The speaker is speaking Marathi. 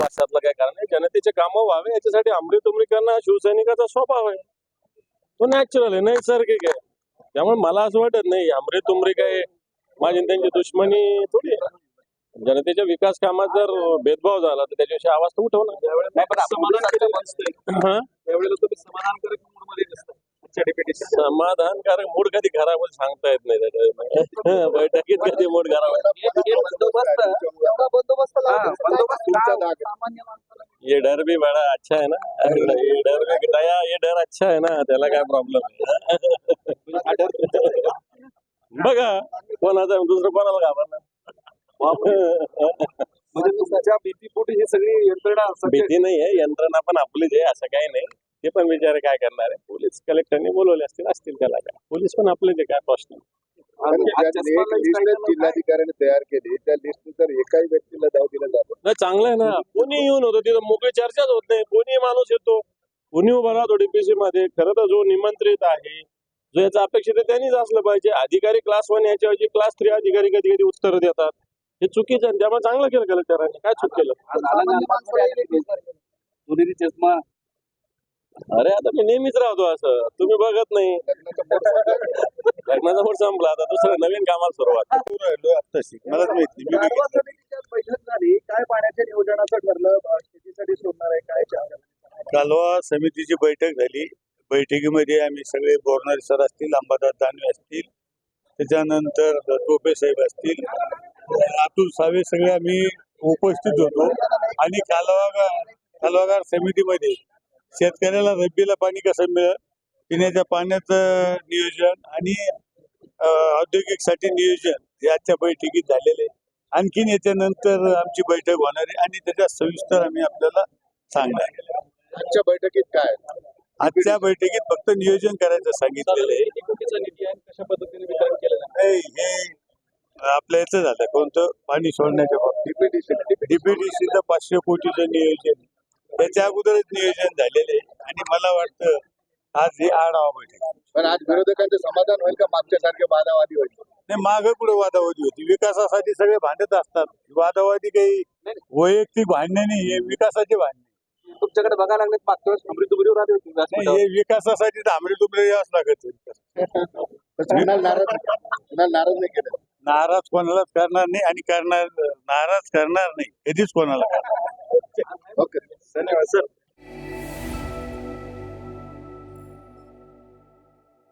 भाषातलं काय कारण आहे जनतेचे कामं व्हावे याच्यासाठी आमरी तुमरी करणं हा शिवसैनिकाचा स्वभाव आहे. तो नॅचरल आहे नैसर्गिक आहे. त्यामुळे मला असं वाटत नाही आमरी तुमरी काय माझी त्यांची दुश्मनी थोडी. जनतेच्या विकास कामात जर भेदभाव झाला तर त्याच्याविषयी आवाज तर उठवणार. नाही समाधानकारक मूड कधी होईल सांगता येत नाही त्याच्या बैठकीत कधी मूड खराब ये डर भी बड़ा अच्छा है ना. ये डर भी दया ये डर अच्छा है ना. त्याला काय प्रॉब्लेम बघा कोणाचा दुसरं कोणाला घाबरणार? म्हणजे तुमच्या भीतीपोटी ही सगळी यंत्रणा आहे. भीती नाही आहे यंत्रणा पण आपलीच आहे असं काही नाही. ते पण बिचारे काय करणार आहे? पोलीस कलेक्टरने बोलवले असतील असतील त्याला काय? पोलीस पण आपलेच आहे काय प्रश्न? आणि काय- जिल्हाधिकाऱ्याने तयार केली त्या लिस्ट जर एकाही व्यक्तीला दाव दिला जातो नाही चांगलं आहे ना. कोणी येऊन होतं तिथं मोकळी चर्चाच होत नाही. कोणी माणूस येतो. कोणी उभा राहतो डीपीसी मध्ये. खरं तर जो निमंत्रित आहे जो याचा अपेक्षित आहे त्यांनीच असलं पाहिजे. अधिकारी क्लास वन याच्याऐवजी क्लास थ्री अधिकारी कधी कधी उत्तर देतात. हे चुकीचं आहे. त्यामुळे चांगलं केलं कलेक्टरांनी काय चूक केलं. दुहेरी चष्मा अरे आता मी नेहमीच राहतो असं. तुम्ही बघत नाही. लग्नाचा मूड संपला. आता दुसरं नवीन कामाला सुरुवात. मलाच माहिती मी बैठक झाली काय पाण्याच्या नियोजनाचं ठरलं? अं, शेतीसाठी सोडणार आहे काय? चाललं? कालवा समितीची बैठक झाली. बैठकीमध्ये आम्ही सगळे बोरणारे सर असतील अंबादास दानवे असतील त्याच्यानंतर टोपे साहेब असतील. अतुल सावे सगळे आम्ही उपस्थित होतो. आणि कालवागार कालवागार समितीमध्ये शेतकऱ्याला रब्बीला पाणी कसं मिळेल? पिण्याच्या पाण्याचं नियोजन आणि औद्योगिकसाठी नियोजन हे आजच्या बैठकीत झालेले. आणखीन याच्यानंतर आमची बैठक होणार आहे आणि त्याच्यात सविस्तर आम्ही आपल्याला सांगणार. आजच्या बैठकीत काय? आजच्या बैठकीत फक्त नियोजन करायचं सांगितलेलं आहे. हे आपल्या याचं झालं. कोणतं? पाणी सोडण्याच्या बाबतीत. डीपीडीसीचं पाचशे कोटीचं नियोजन त्याच्या अगोदरच नियोजन झालेलं आणि मला वाटतं आज हे आढावा बैठक पण आज विरोधकांचं समाधान होईल का? मागच्या सारखे वादावादी होईल? नाही मागं कुठे वादावादी होती? विकासासाठी सगळे भांडत असतात. वादावादी काही वैयक्तिक भांडणे नाही हे विकासाचे भांडणे तुमच्याकडे बघायला लागले मागच्या वेळेस अमृत आले होते व्यासपीठावर. हे विकासासाठी धांबडे दुबडे यावंच लागत कुणाला नाराज कुणाला नाराज नाही केलं. नाराज कोणालाच करणार नाही आणि करणार नाराज करणार नाही. कधीच कोणाला करणार नाही. ओके धन्यवाद सर